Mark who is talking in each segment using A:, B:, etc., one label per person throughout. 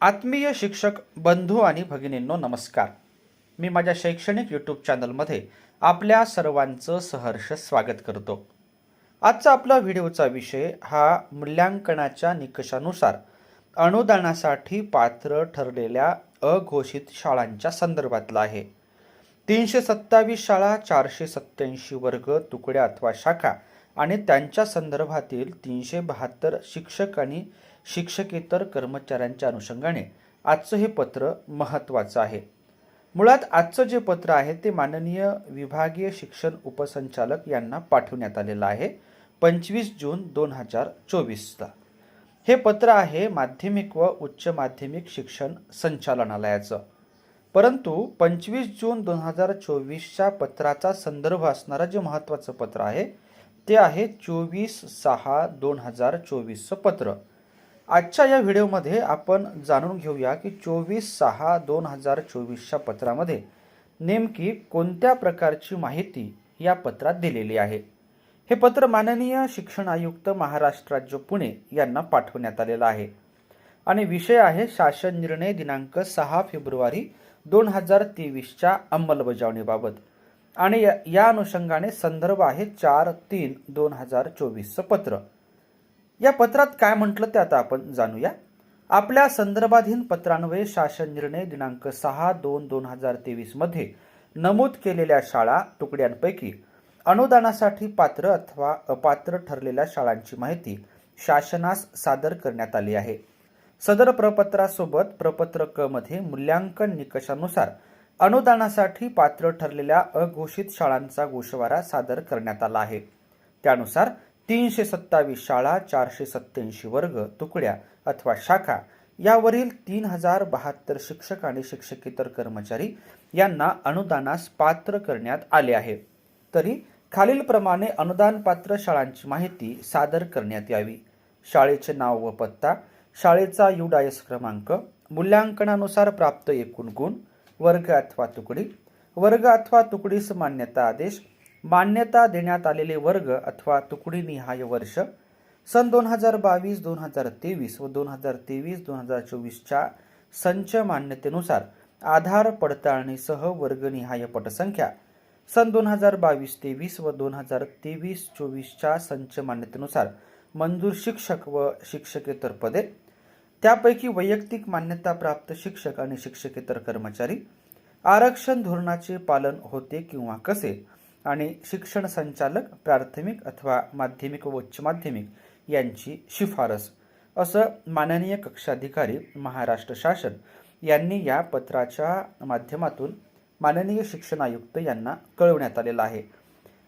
A: आत्मीय शिक्षक बंधू आणि भगिनींनो नमस्कार. मी माझ्या शैक्षणिक यूट्यूब चॅनलमध्ये आपल्या सर्वांचं सहर्ष स्वागत करतो. आजचा आपला व्हिडिओचा विषय हा मूल्यांकनाच्या निकषानुसार अनुदानासाठी पात्र ठरलेल्या अघोषित शाळांच्या संदर्भातला आहे. तीनशे सत्तावीस शाळा चारशे सत्याऐंशी वर्ग तुकड्या अथवा शाखा आणि त्यांच्या संदर्भातील तीनशे बहात्तर शिक्षक आणि शिक्षकेतर कर्मचाऱ्यांच्या अनुषंगाने. आजचं हे पत्र महत्त्वाचं आहे. मुळात आजचं जे पत्र आहे ते माननीय विभागीय शिक्षण उपसंचालक यांना पाठवण्यात आलेलं आहे. पंचवीस जून दोन हजार चोवीसला. हे पत्र आहे माध्यमिक व उच्च माध्यमिक शिक्षण संचालनालयाचं. परंतु पंचवीस जून दोन हजार चोवीसच्या पत्राचा संदर्भ असणारं जे महत्त्वाचं पत्र आहे ते आहे चोवीस सहा दोन हजार चोवीसचं पत्र. आजच्या या व्हिडिओमध्ये आपण जाणून घेऊया की चोवीस सहा दोन हजार चोवीसच्या पत्रामध्ये नेमकी कोणत्या प्रकारची माहिती या पत्रात दिलेली आहे? हे पत्र माननीय शिक्षण आयुक्त महाराष्ट्र राज्य पुणे यांना पाठवण्यात आलेलं आहे. आणि विषय आहे शासन निर्णय दिनांक सहा फेब्रुवारी दोन हजार तेवीसच्या अंमलबजावणीबाबत. आणि या- या अनुषंगाने संदर्भ आहे चार तीन दोन हजार चोवीसचं पत्र. या पत्रात काय म्हटलं ते आता आपण जाणूया. आपल्या संदर्भाधीन पत्रान्वये शासन निर्णय दिनांक सहा दोन दोन हजार तेवीसमध्ये नमूद केलेल्या शाळा तुकड्यांपैकी अनुदानासाठी पात्र अथवा अपात्र ठरलेल्या शाळांची माहिती शासनास सादर करण्यात आली आहे. सदर प्रपत्रासोबत प्रपत्र क मध्ये मूल्यांकन निकषानुसार अनुदानासाठी पात्र ठरलेल्या अघोषित शाळांचा गोषवारा सादर करण्यात आला आहे. त्यानुसार तीनशे सत्तावीस शाळा चारशे सत्याऐंशी वर्ग तुकड्या अथवा शाखा यावरील तीन हजार बहात्तर शिक्षक आणि शिक्षकेतर कर्मचारी यांना अनुदानास पात्र करण्यात आले आहे. तरी खालीलप्रमाणे अनुदान पात्र शाळांची माहिती सादर करण्यात यावी. शाळेचे नाव व पत्ता शाळेचा युडायस क्रमांक मूल्यांकनानुसार प्राप्त एकूण गुण वर्ग अथवा तुकडी वर्ग अथवा तुकडीस मान्यता आदेश मान्यता देण्यात आलेले वर्ग अथवा तुकडी निहाय वर्ष सन दोन हजार बावीस दोन हजार तेवीस व दोन हजार तेवीस दोन हजार चोवीसच्या संच मान्यतेनुसार आधार पडताळणीसह वर्गनिहाय पटसंख्या सन दोन हजार बावीस तेवीस व दोन हजार तेवीस चोवीसच्या संच मान्यतेनुसार मंजूर शिक्षक व शिक्षकेतर पदे. त्यापैकी वैयक्तिक मान्यताप्राप्त शिक्षक आणि शिक्षकेतर कर्मचारी आरक्षण धोरणाचे पालन होते किंवा कसे? आणि शिक्षण संचालक प्राथमिक अथवा माध्यमिक व उच्च माध्यमिक यांची शिफारस. असं माननीय कक्षाधिकारी महाराष्ट्र शासन यांनी या पत्राच्या माध्यमातून माननीय शिक्षण आयुक्त यांना कळवण्यात आलेलं आहे.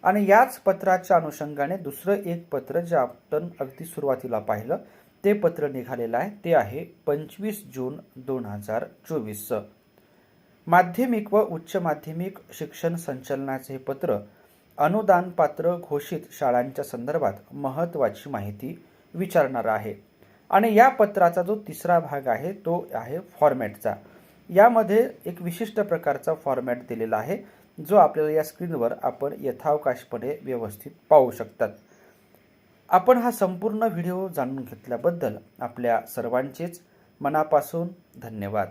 A: आणि याच पत्राच्या अनुषंगाने दुसरं एक पत्र जे आपण अगदी सुरुवातीला पाहिलं ते पत्र निघालेलं आहे ते आहे पंचवीस जून दोन हजार चोवीसचं. माध्यमिक व उच्च माध्यमिक शिक्षण संचलनाचे हे पत्र अनुदान पात्र घोषित शाळांच्या संदर्भात महत्त्वाची माहिती विचारणार आहे. आणि या पत्राचा जो तिसरा भाग आहे तो आहे फॉर्मॅटचा. यामध्ये एक विशिष्ट प्रकारचा फॉर्मॅट दिलेला आहे जो आपल्याला या स्क्रीनवर आपण यथावकाशपणे व्यवस्थित पाहू शकतात. आपण हा संपूर्ण व्हिडिओ जाणून घेतल्याबद्दल आपल्या सर्वांचेच मनापासून धन्यवाद.